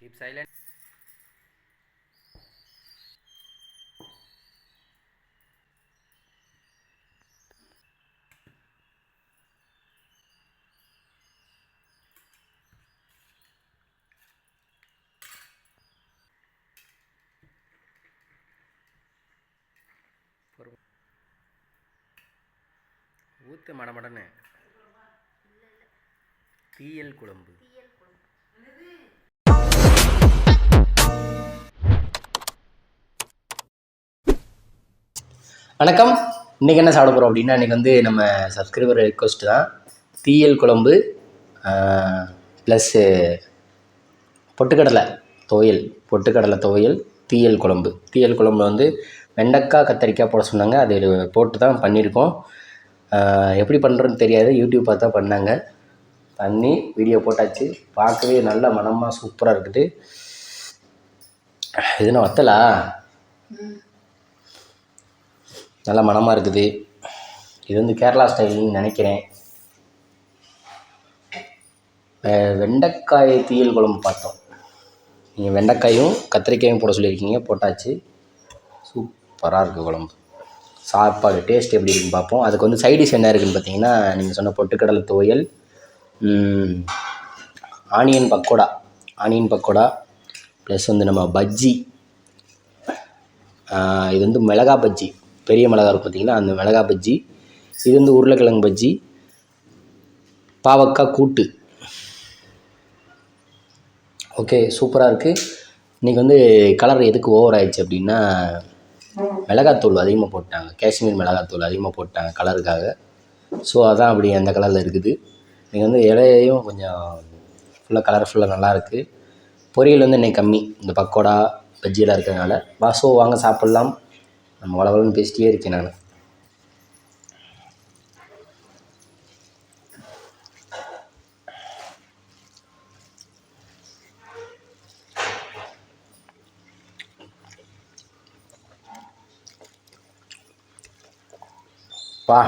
Keep silent. ஊத்து மடமடன்னு. தீயல் குழம்பு. வணக்கம். இன்றைக்கி என்ன சாப்பிட போகிறோம் அப்படின்னா இன்றைக்கி வந்து நம்ம சப்ஸ்கிரைபர் ரெக்வஸ்ட் தான். தீயல் குழம்பு ப்ளஸ்ஸு பொட்டுக்கடலை துவையல் பொட்டுக்கடலை துவையல் தீயல் குழம்பு. தீயல் குழம்பு வந்து வெண்டைக்காய் கத்தரிக்காய் போட சொன்னாங்க. அது போட்டு தான் பண்ணியிருக்கோம். எப்படி பண்ணுறோன்னு தெரியாது. யூடியூப் பார்த்து தான் பண்ணாங்க. பண்ணி வீடியோ போட்டாச்சு. பார்க்கவே நல்ல மனமாக சூப்பராக இருக்குது. இது என்ன வத்தலா? நல்ல மணமாக இருக்குது. இது வந்து கேரளா ஸ்டைல்னு நினைக்கிறேன். வெ- வெண்டைக்காய் தீயல் குழம்பு பார்த்தோம். நீங்கள் வெண்டைக்காயும் கத்திரிக்காயும் போட சொல்லியிருக்கீங்க போட்டாச்சு. சூப்பராக இருக்குது குழம்பு. சாப்பாடு டேஸ்ட் எப்படி இருக்குன்னு பார்ப்போம். அதுக்கு வந்து சைடிஷ் என்ன இருக்குதுன்னு பார்த்தீங்கன்னா நீங்கள் சொன்ன பொட்டுக்கடலை துவையல் onion pakoda. Onion pakoda plus வந்து நம்ம பஜ்ஜி. இது வந்து மிளகா பஜ்ஜி. பெரிய மிளகா இருக்கும் அந்த மிளகா பஜ்ஜி இது வந்து உருளைக்கிழங்கு பஜ்ஜி பாவக்காய் கூட்டு. ஓகே சூப்பராக இருக்குது இன்றைக்கி வந்து கலர் எதுக்கு ஓவர் ஆயிடுச்சு அப்படின்னா மிளகாத்தூள் அதிகமாக போட்டாங்க. காஷ்மீர் மிளகாத்தூள் அதிகமாக போட்டாங்க கலருக்காக ஸோ அதான் அப்படி அந்த கலரில் இருக்குது. இன்றைக்கி வந்து இலையும் கொஞ்சம் ஃபுல்லாக கலர்ஃபுல்லாக நல்லாயிருக்கு பொரியல் வந்து இன்னைக்கு கம்மி. இந்த பக்கோடா பஜ்ஜியெல்லாம் இருக்கிறதுனால. ஸோ வாங்க சாப்பிட்லாம். நம்ம வளவலன்னு பேசிட்டே இருக்கேன் நான். பா.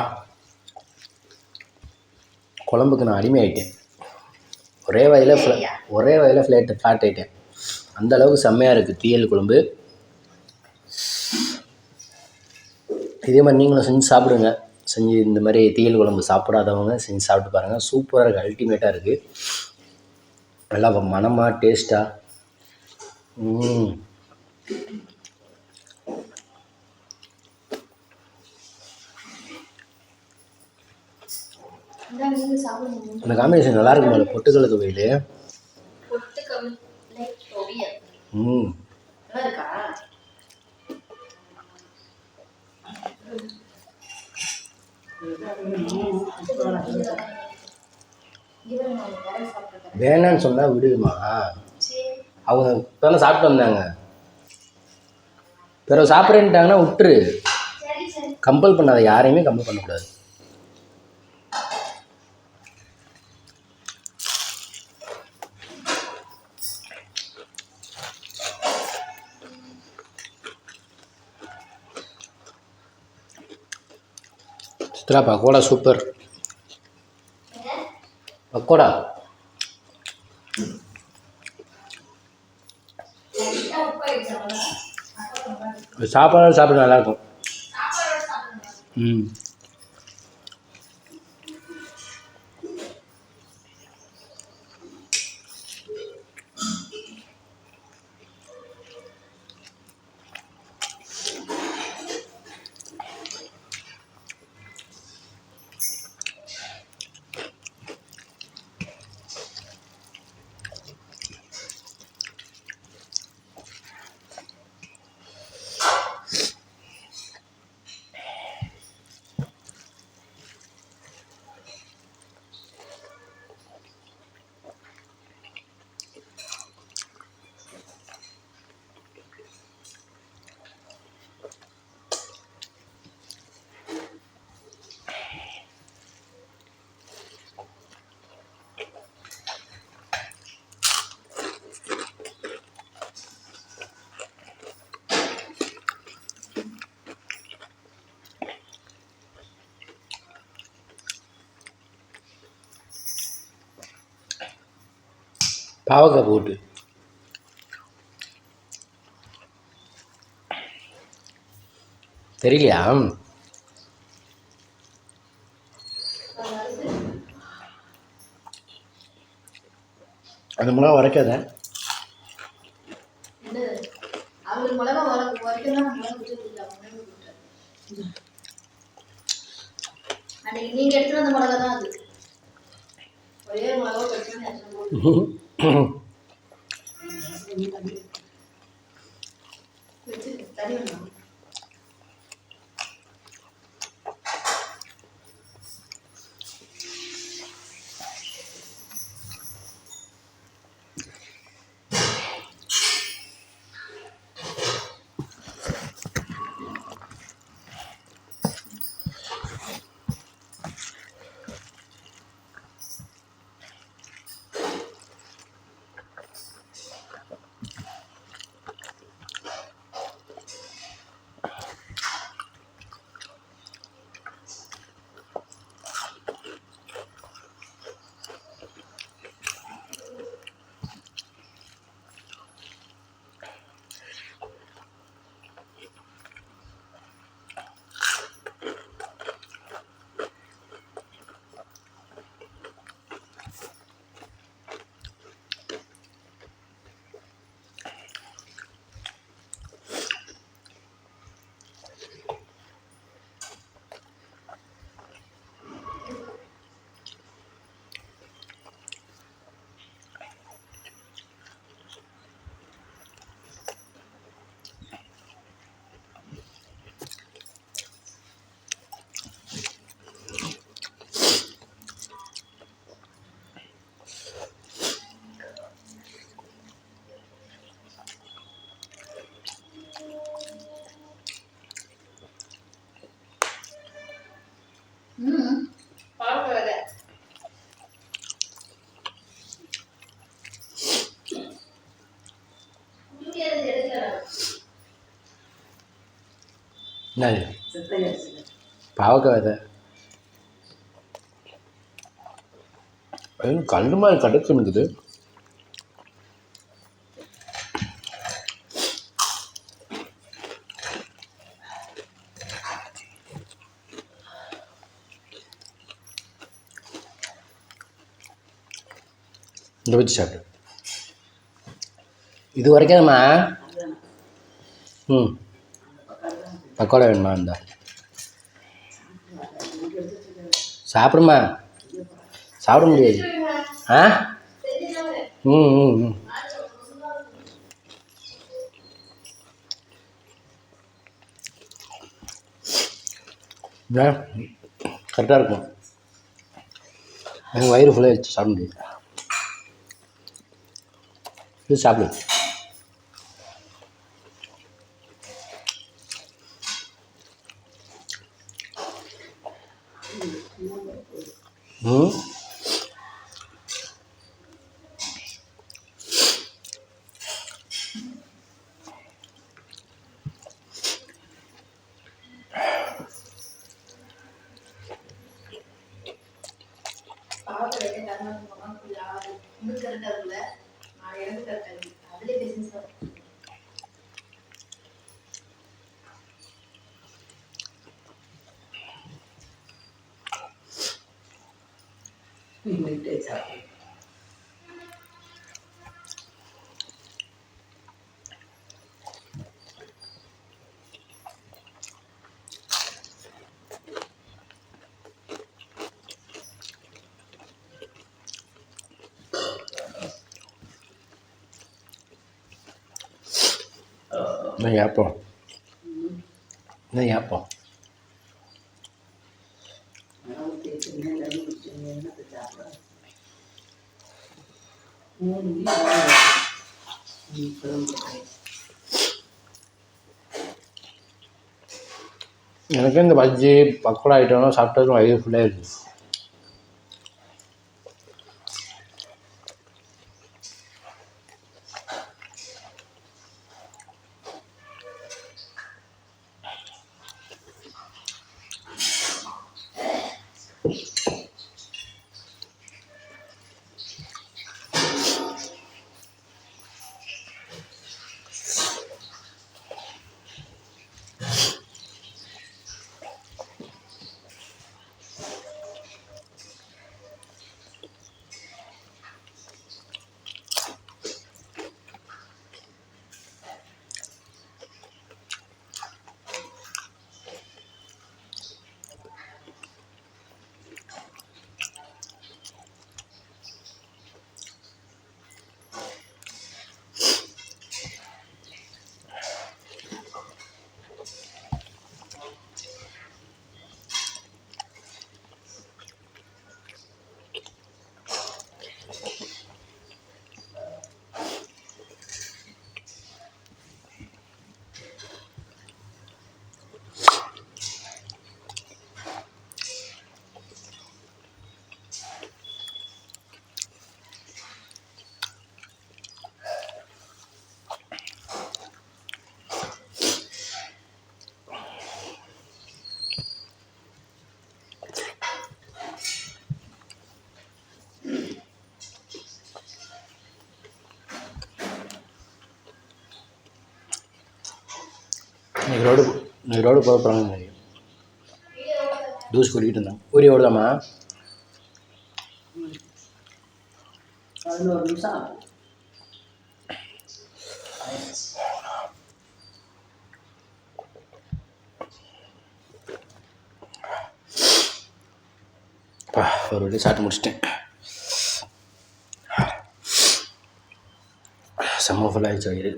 குழம்புக்கு நான் அடிமையாயிட்டேன். ஒரே வயலில் ஃப்ள ஒரே வயலில் ஃப்ளேட் ஃப்ளாட் ஆகிட்டேன் அந்த அளவுக்கு செம்மையாக இருக்குது தீயல் குழம்பு. இதே மாதிரி நீங்களும் செஞ்சு சாப்பிடுங்க. செஞ்சு இந்த மாதிரி தீயல் குழம்பு சாப்பிடாதவங்க செஞ்சு சாப்பிட்டு பாருங்கள் சூப்பராக இருக்குது அல்டிமேட்டாக இருக்குது நல்லா மனமாக டேஸ்ட்டாக. இந்த காம்பினேஷன் நல்லா இருக்கு மேலே பொட்டுக்கடலை துவையல்? பொட்டுக்கடலை துவையல். ம் நல்லா இருக்கா? இவரு நான் வேற சாப்பிட்டுருக்கேன். வேணான்னு சொன்னால் விடுமா. அவங்க இப்போலாம் சாப்பிட்டு வந்தாங்க. பிறகு சாப்பிட்றேன்ட்டாங்கன்னா விட்டுரு. கம்பல் பண்ணாத யாரையுமே கம்பல் பண்ணக்கூடாது. சித்ரா பக்கோடா சூப்பர். பக்கோடா? அவ்வளவுதான். சாப்பாடு சாப்பிட நல்லாயிருக்கும் சாப்பாடோட. ம் பாவக்காய் போட்டு. தெரியலையா? அந்த மிளகா வரைக்காத. நீங்க எடுத்துகிட்டு வந்த மிளகா தான் அது. 嗯哼。என்னது பாவக்காய் விதை அது கல் மாதிரி கடுக்குனுக்குது இந்த வச்சு சாப்பிடு இது வரைக்கும் நம்ம ம் பக்கோடா வேணுமா இந்த சாப்பிடுமா சாப்பிட முடியாது ஆ ம் ம் ம் கரெக்டாக இருக்கும் எனக்கு வயிறு ஃபுல்லாக வச்சு சாப்பிட முடியாது இது சாப்பிடு ம் பாவக்காய் விதை கருணாக்கு போனால் கொஞ்சம் ஆகுது உங்களுக்கு கரெக்டாக இருக்குல்ல நான் எனக்கு கரெக்டாக இருக்கு அதுலேயே பிஸ்னஸ் தான் என்ன ஏப்பம் என்ன ஏப்பம் எனக்கு இந்த பஜ்ஜி பக்கோடா ஐட்டம்லாம் சாப்பிட்டதும் வயிறு ஃபுல்லாக இருக்குது இன்னைக்கு ரோடு இன்னைக்கு ரோடு போக போகிறாங்க ஜூஸ் குடிக்கிட்டு இருந்தாங்க ஊரி ஓடுதாம்மா. பதினோரு நிமிஷம் ஒரு வழி சாப்பிட்டு முடிச்சிட்டேன். செம்ம ஃபுல் ஆகிடுச்சு வயிறு.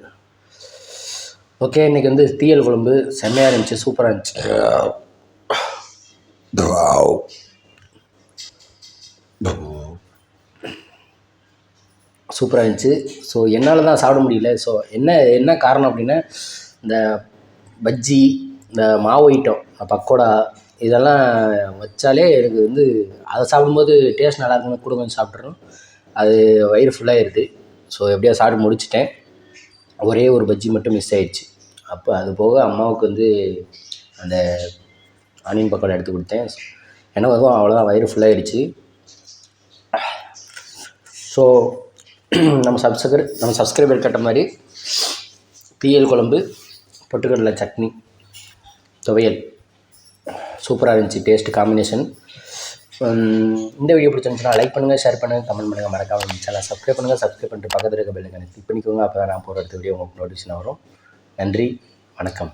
ஓகே இன்றைக்கி வந்து தீயல் குழம்பு செம்மையாக இருந்துச்சு சூப்பராக இருந்துச்சு. சூப்பராக இருந்துச்சு. ஸோ என்னால் தான் சாப்பிட முடியல. ஸோ என்ன என்ன காரணம் அப்படின்னா இந்த பஜ்ஜி இந்த மாவு ஐட்டம் பக்கோடா இதெல்லாம் வச்சாலே எனக்கு வந்து அதை சாப்பிடும்போது டேஸ்ட் நல்லா இருக்குன்னு கூட கொஞ்சம் சாப்பிட்றோம் அது வயிறு ஃபுல்லாகிடுது ஸோ எப்படியோ சாப்பிட்டு முடிச்சிட்டேன். ஒரே ஒரு பஜ்ஜி மட்டும் மிஸ் ஆயிடுச்சு. அப்போ அது போக அம்மாவுக்கு வந்து அந்த ஆனியன் பக்கோடா எடுத்து கொடுத்தேன். எனக்கு அதுவும் அவ்வளோதான் வயிறு ஃபுல்லாகிடுச்சு ஸோ நம்ம சப்ஸ்கிரை நம்ம சப்ஸ்கிரைபர் கேட்ட மாதிரி தீயல் குழம்பு பொட்டுக்கடலை சட்னி துவையல். சூப்பராக இருந்துச்சு டேஸ்ட் காம்பினேஷன் இந்த வீடியோ பிடிச்சிருந்துச்சுன்னா லைக் பண்ணுங்கள் ஷேர் பண்ணுங்கள் கமெண்ட் பண்ணுங்கள் மறக்காமல் சேனல் சப்ஸ்கிரைப் பண்ணுங்கள் சப்ஸ்கிரைப் பண்ணிட்டு பக்கத்தில் இருக்க பெல்லுங்க கிளிக் பண்ணிக்கோங்க. அப்போ தான் நான் போகிற அடுத்த வீடியோ உங்களுக்கு நோட்டிஃபிகேஷன் வரும். நன்றி வணக்கம்.